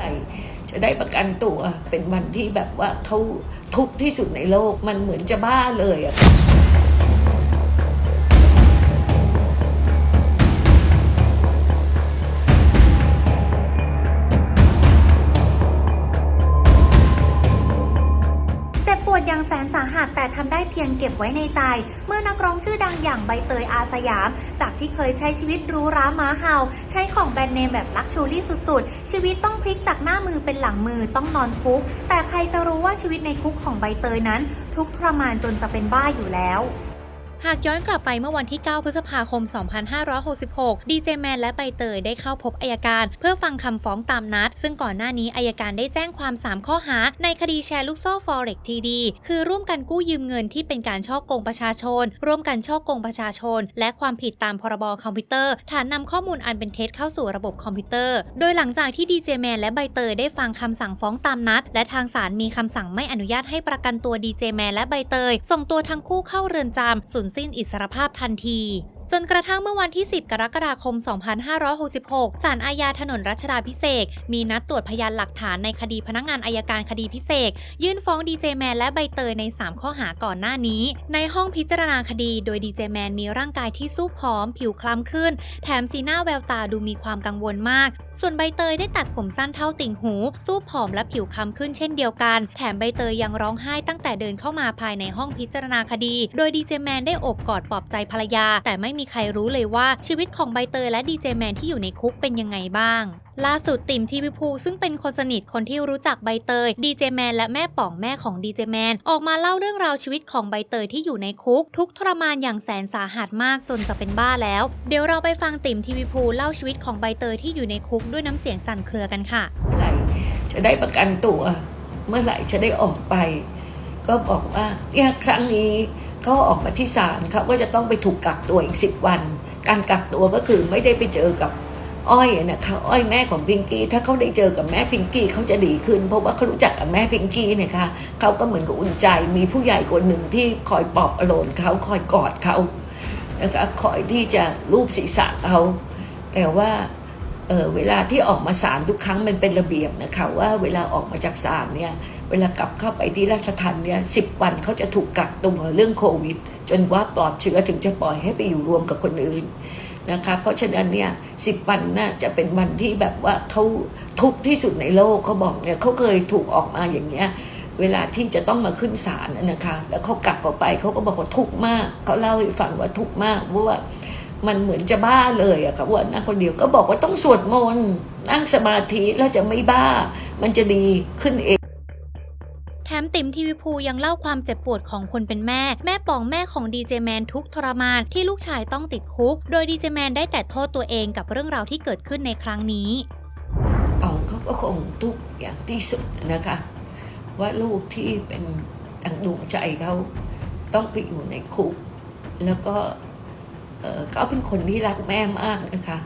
ไหร่ จะได้ประกันตัว เป็นวันที่แบบว่าเขาทุกข์ที่สุดในโลกมันเหมือนจะบ้าเลยอะ จยังแสนสาหัสแต่ทำได้เพียงเก็บไว้ในใจ เมื่อนักร้องชื่อดังอย่างใบเตยอาสยาม จากที่เคยใช้ชีวิตรู้ร้าม้าเห่าใช้ของแบรนด์เนมแบบลักชูรี่สุดๆ ชีวิตต้องพลิกจากหน้ามือเป็นหลังมือต้องนอนคุก แต่ใครจะรู้ว่าชีวิตในคุกของใบเตยนั้น ทุกทรมานจนจะเป็นบ้าอยู่แล้ว หากย้อนกลับไปเมื่อวันที่ 9 พฤษภาคม 2566 ดีเจแมนและใบเตยได้เข้าพบอายการ เพื่อฟังคำฟ้องตามนัด ซึ่งก่อนหน้านี้อายการได้แจ้งความ 3 ข้อหา ในคดีแชร์ลูกโซ่ Forex TD คือร่วมกันกู้ยืมเงินที่เป็นการช่อโกงประชาชน ร่วมกันช่อโกงประชาชน และความผิดตามพรบคอมพิวเตอร์ ฐานนำข้อมูลอันเป็นเท็จเข้าสู่ระบบคอมพิวเตอร์ โดยหลังจากที่ดีเจแมนและใบเตยได้ฟังคำสั่งฟ้องตามนัด และทางศาลมีคำสั่งไม่อนุญาตให้ประกันตัวดีเจแมนและใบเตย ส่งตัวทั้งคู่เข้าเรือนจำสูญสิ้นอิสรภาพทันที จนกระทั่งเมื่อวันที่ 10 กรกฎาคม 2566 ศาลอาญาถนนรัชดาพิเศษ มีนัดตรวจพยานหลักฐานในคดีพนักงานอายการคดีพิเศษ ยื่นฟ้องดีเจแมนและใบเตยใน 3 ข้อหาก่อนหน้านี้ ในห้องพิจารณาคดีโดยดีเจแมนมีร่างกายที่สู้ผอม ผิวคล้ำขึ้น แถมสีหน้าแววตาดูมีความกังวลมาก ส่วนใบเตยได้ตัดผมสั้นเท่าติ่งหู สู้ผอมและผิวคล้ำขึ้นเช่นเดียวกัน แถมใบเตยยังร้องไห้ตั้งแต่เดินเข้ามาภายในห้องพิจารณาคดี โดยดีเจแมนได้โอบกอดปลอบใจภรรยา แต่ไม่มีมีใครรู้เลยว่าชีวิตของใบเตยและดีเจแมนที่อยู่ในคุกเป็นยังไงบ้างล่าสุดติ่มทีวีภูซึ่งเป็นคนสนิทคนที่รู้จักใบเตยดีเจแมนและแม่ป๋องแม่ของดีเจแมนออกมาเล่าเรื่องราวชีวิตของใบเตยที่อยู่ในคุก ทุกทรมานอย่างแสนสาหัสมากจนจะเป็นบ้าแล้ว เดี๋ยวเราไปฟังติ่มทีวีภูเล่าชีวิตของใบเตยที่อยู่ในคุกด้วยน้ำเสียงสั่นเครือกันค่ะเมื่อไหร่จะได้ประกันตัว เมื่อไหร่จะได้ออกไป ก็บอกว่าเนี่ยครั้งนี้ เขาออกมาที่ศาลเขาก็จะต้องไปถูกกักตัวอีกสิบวัน การกักตัวก็คือไม่ได้ไปเจอกับอ้อยนะคะอ้อยแม่ของพิงกี้ถ้าเขาได้เจอกับแม่พิงกี้เขาจะดีขึ้น เพราะว่าเขารู้จักกับแม่พิงกี้เนี่ยค่ะเขาก็เหมือนกับอุ่นใจมีผู้ใหญ่คนหนึ่งที่คอยปลอบประโลมเขาคอยกอดเขานะคะคอยที่จะลูบศีรษะเขาแต่ว่า เเวลาที่ออกมาศาลทุกครั้งมันเป็นระเบียบนะคะว่าเวลาออกมาจากศาลเนี่ยเวลากลับเข้าไปที่ราชทัณฑ์เนี่ยสิบวันเขาจะถูกกักตัวเรื่องโควิด จนว่าปลอดเชื้อถึงจะปล่อยให้ไปอยู่รวมกับคนอื่นนะคะเพราะฉะนั้นเนี่ยสิบวันน่าจะเป็นวันที่แบบว่าเขาทุกข์ที่สุดในโลกเขาบอกเนี่ยเขาเคยถูกออกมาอย่างเงี้ยเวลาที่จะต้องมาขึ้นศาลนะนะคะ แล้วเขากลับออกไปเขาก็บอกว่าทุกข์มากเขาเล่าให้ฟังว่าทุกข์มากเพราะว่า มันเหมือนจะบ้าเลยอะค่ะว่านั่งคนเดียวก็บอกว่าต้องสวดมนต์นั่งสมาธิแล้วจะไม่บ้า มันจะดีขึ้นเองแถมติ๋มทีวีภูยังเล่าความเจ็บปวดของคนเป็นแม่ แม่ปองแม่ของดีเจแมนทุกข์ทรมานที่ลูกชายต้องติดคุก โดยดีเจแมนได้แต่โทษตัวเองกับเรื่องราวที่เกิดขึ้นในครั้งนี้ปองเขาก็คงทุกข์อย่างที่สุดนะคะ ว่าลูกที่เป็นดังดวงใจเขาต้องไปอยู่ในคุก แล้วก็ เอ่อเขาเป็นคนที่รักแม่มากนะคะ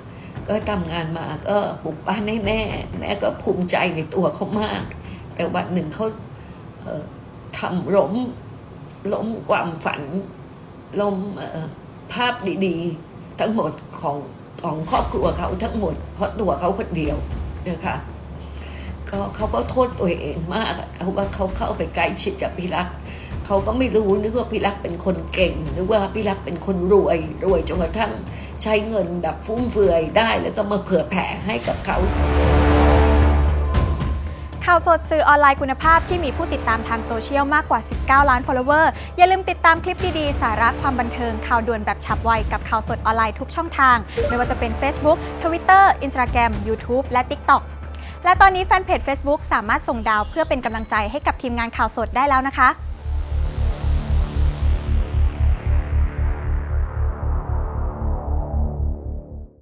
ก็ทำงานมาก็ปลูกบ้านให้แม่แม่ก็ภูมิใจในตัวเขามาก แต่วันหนึ่งเขาเอ่อทำล้มล้มความฝันล้มเอ่อภาพดีๆ ทั้งหมดของของครอบครัวเขาทั้งหมด เพราะตัวเขาคนเดียวนะคะก็เขาก็โทษตัวเองมากเขาว่าเขาเข้าไปใกล้ชิดกับพี่รัก เขาก็ไม่รู้นึกว่าพี่รักเป็นคนเก่งนึกว่าพี่รักเป็นคนรวยรวยจนกระทั่งใช้เงินแบบฟุ่มเฟือยได้แล้วก็มาเผื่อแผ่ให้กับเขาข่าวสดสื่อออนไลน์คุณภาพที่มีผู้ติดตามทางโซเชียลมากกว่า 19 ล้าน follower อย่าลืมติดตามคลิปดี ๆ สาระความบันเทิงข่าวด่วนแบบฉับไว กับข่าวสดออนไลน์ทุกช่องทาง ไม่ว่าจะเป็น Facebook Twitter Instagram YouTube และ TikTok และตอนนี้แฟนเพจ Facebook สามารถส่งดาวเพื่อเป็นกำลังใจให้กับทีมงานข่าวสดได้แล้วนะคะ